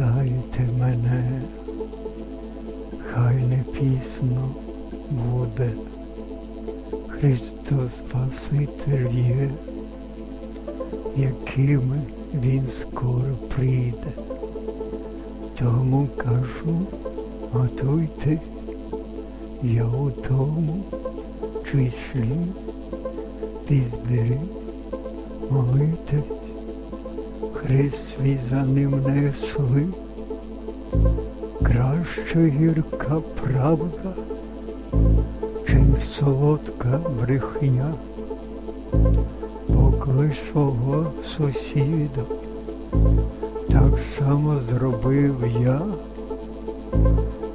Згадайте мене, хай не пісно буде. Христос Спаситель є, яким Він скоро прийде. Тому кажу, готуйте, я у тому числі піздері молити хрест свій за ним несли. Краще гірка правда, чим солодка брехня, поклич свого сусіда, так само зробив я,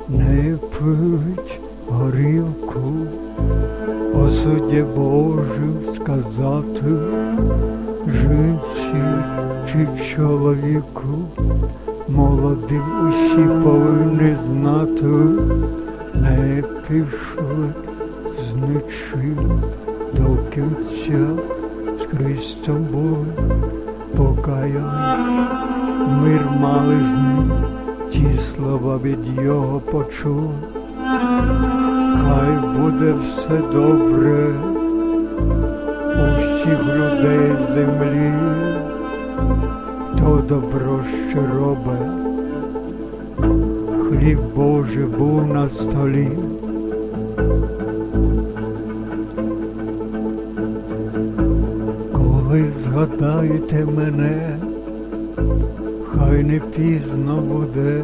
не пить горілку, о суді Божим сказати, жінці чи чоловіку. Молодим усі повинні знати, не пішли з нічим до кінця з Христом були покаяні. Мир мали з ним, ті слова від його почули. Хай буде все добре у всіх людей землі то добро що робить, хліб Божий був на столі. Коли згадаєте мене, хай не пізно буде,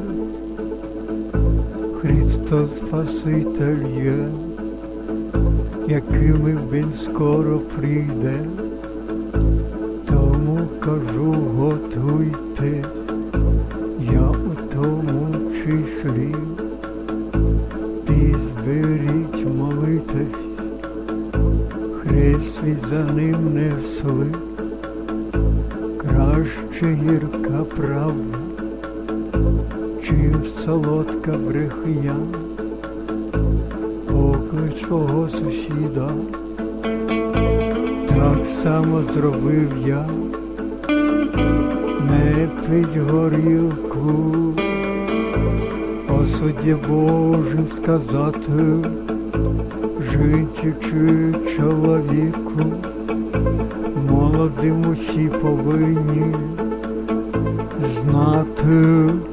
Христос Спаситель є, якими Він скоро прийде. Кажу, готуйте, я у тому числі, зберіть молитесь, хрест за ним несли, краще гірка правда, чим солодка брехня, поклич свого сусіда. Так само зробив я, не горілку, о суді Божим сказати, житті чи чоловіку, молодим усі повинні знати.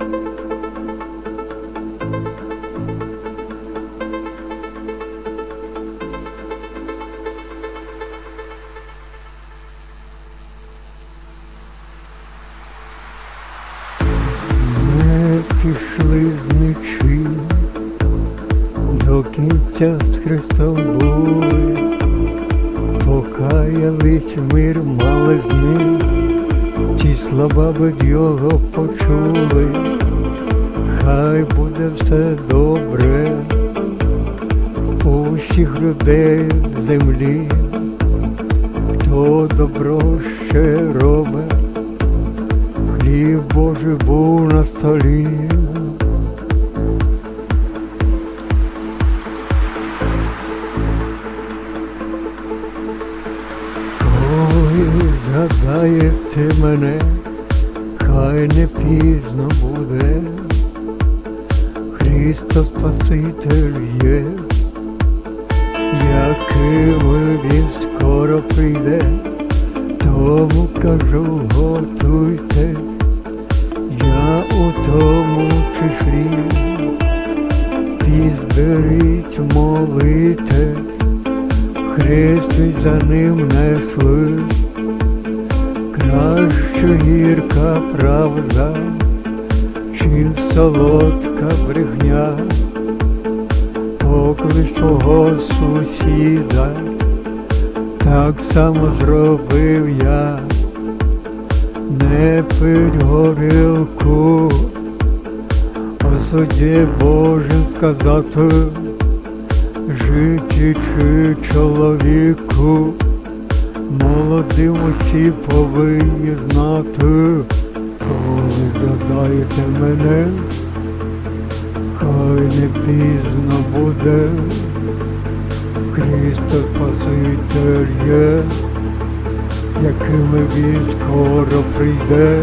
Пішли з нічим, до кінця з Христом були, покаялись мир мали з ним, ті слова від його почули, хай буде все добре. У усіх людей в землі, хто добро ще робить. Божий був на столі. Коли згадаєте мене, хай не пізно буде, Христос Спаситель є, яким він скоро прийде. Тому кажу, готуйте, я у тому числі, підберіть, молите, хрест за ним несли, краще гірка правда, чим солодка брехня, поклич свого сусіда так само зробив я, не пить горілку, о суді Божим сказати, житті чи чоловіку, молодим усі повинні знати, коли згадаєте мене, хай не пізно буде. Христос Спаситель є, якими він скоро прийде.